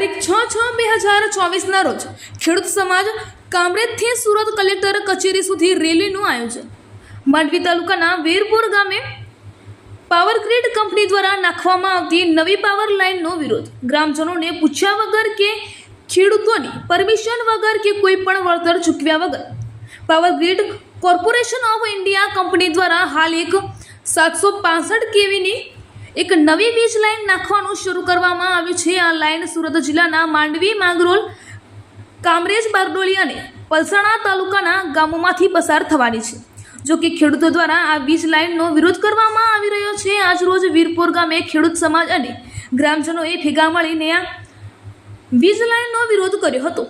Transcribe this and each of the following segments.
હજાર ચોવીસના રોજ ખેડૂત સમાજ કામરેજથી સુરત કલેક્ટર કચેરી સુધી રેલીનું આયોજન. માંડવી તાલુકાના વીરપુર ગામે પાવર ગ્રીડ કંપની દ્વારા નાખવામાં આવતી નવી પાવર લાઇનનો વિરોધ. ગ્રામજનોને પૂછ્યા વગર કે ખેડૂતોની પરમિશન વગર કે કોઈ પણ વળતર ચૂકવ્યા વગર. Power grid corporation of India company દ્વારા હાલ એક સાતસો પાસઠ કેવીની એક નવી વીજ લાઇન નાખવાનું શરૂ કરવામાં આવ્યું છે. આ લાઇન સુરત જિલ્લાના માંડવી માંગરોલ કામરેજ, બારડોલી અને પલસાણા તાલુકાના ગામોમાંથી પસાર થવાની છે. જો કે ખેડૂતો દ્વારા આ વીજ લાઇનનો વિરોધ કરવામાં આવી રહ્યો છે. આજરોજ વીરપુર ગામે ખેડૂત સમાજ અને ગ્રામજનોએ ભેગા મળીને આ વીજ લાઇનનો વિરોધ કર્યો હતો.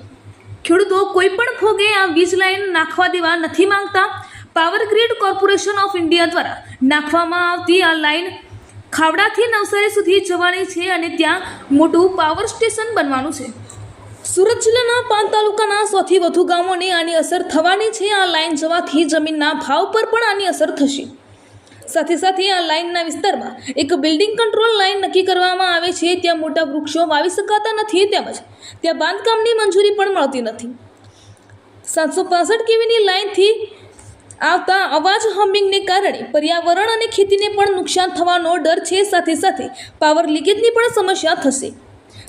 ખેડૂતો કોઈ પણ ભોગે આ વીજ લાઇન નાખવા દેવા નથી માંગતા. Power grid corporation of India દ્વારા નાખવામાં આવતી આ લાઇન ખાવડાથી નવસારી સુધી જવાની છે અને ત્યાં મોટું પાવર સ્ટેશન બનવાનું છે. સુરત જિલ્લાના પાંચ તાલુકાના સૌથી વધુ ગામોને આની અસર થવાની છે. આ લાઇન જવાથી જમીનના ભાવ પર પણ આની અસર થશે. સાથે સાથે આ લાઇનના વિસ્તારમાં એક બિલ્ડિંગ કંટ્રોલ લાઇન નક્કી કરવામાં આવે છે. ત્યાં મોટા વૃક્ષો વાવી શકાતા નથી તેમજ ત્યાં બાંધકામની મંજૂરી પણ મળતી નથી. સાતસો પાસઠ કેવીની લાઇનથી આવતા અવાજ હમિંગને કારણે પર્યાવરણ અને ખેતીને પણ નુકસાન થવાનો ડર છે. સાથે સાથે પાવર લીકેજની પણ સમસ્યા થશે.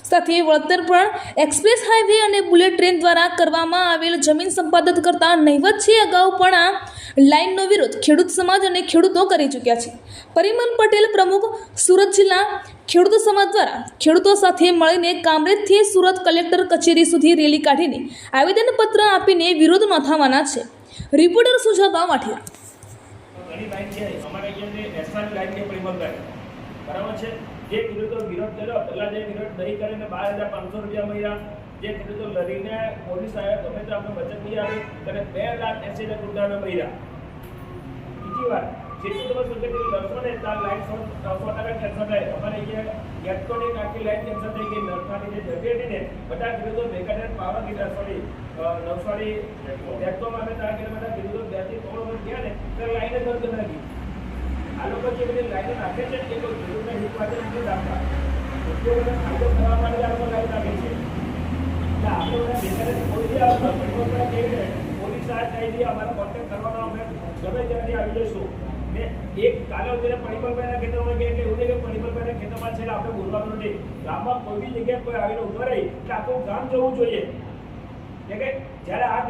સાથે વળતર પણ એક્સપ્રેસ હાઈવે અને બુલેટ ટ્રેન દ્વારા કરવામાં આવેલ જમીન સંપાદન કરતા નહીવત છે. અગાઉ પણ આ લાઇનનો વિરોધ ખેડૂત સમાજ અને ખેડૂતો કરી ચૂક્યા છે. પરિમલ પટેલ પ્રમુખ સુરત જિલ્લા ખેડૂત સમાજ દ્વારા ખેડૂતો સાથે મળીને કામરેજથી સુરત કલેક્ટર કચેરી સુધી રેલી કાઢીને આવેદનપત્ર આપીને વિરોધ નોંધાવવાના છે. રિપોર્ટર સુજાતા વાઠિયા. ઘણી લાઈન છે, અમારે અહીંયા નેશનલ લાઈન છે પરિમલ લાઈન બરાબર છે? જે ખેડૂતો વિરોધ કર્યો, પહેલા જે વિરોધ નહીં કરીને બાર હજાર પાંચસો રૂપિયા મળ્યા. જે ખેડૂતો લડીને પોલીસ આવ્યા ગમે તો આપણે બચત નહીં આવી અને બે લાખ એસી લાખ રૂપિયા અમે મળ્યા. બીજી વાત જેટલું તમે સુરતથી લડશો ને ત્યાં લાઈન સો સો ટકા કેન્સલ થાય. અમારે અહીંયા ઇલેક્ટ્રોનિક આખી લાઈન કેન્સલ થઈ ગઈ. નરસાની જે જગ્યા ને, બધા વિરોધો ભેગા થઈને પાવર લીધા સોરી નવસારી ગેટકોમાં અમે ત્યાં આગળ બધા વિરોધો બેથી ત્રણ વર્ષ ગયા ને ત્યારે લાઈને બંધ કરી નાખી. આ લોકો જે બધી લાઈનો નાખે છે ને, એ કોઈ ખેડૂતને હિત માટે નથી રાખતા. ઉદ્યોગોને ફાયદો થવા માટે આ લોકો લાઈન નાખે છે. આપણે બધા ભેગા પોલીસ આવે પરિવર્તન કેવી રીતે પોલીસ આ કહી દે અમારો કોન્ટેક્ટ કરવાનો અમે ગમે ત્યાંથી આવી જઈશું. એક કાલે ઉતરીને પરિમલભાઈના ખેતરમાં ગયા કે એવું નહીં કે ખેતરમાં છે આપણે બોલવાનું નથી. ગામમાં કોઈ બી જગ્યાએ કોઈ આવીને ઊભો રહી કે આખું ગામ જવું જોઈએ. કે જ્યારે આ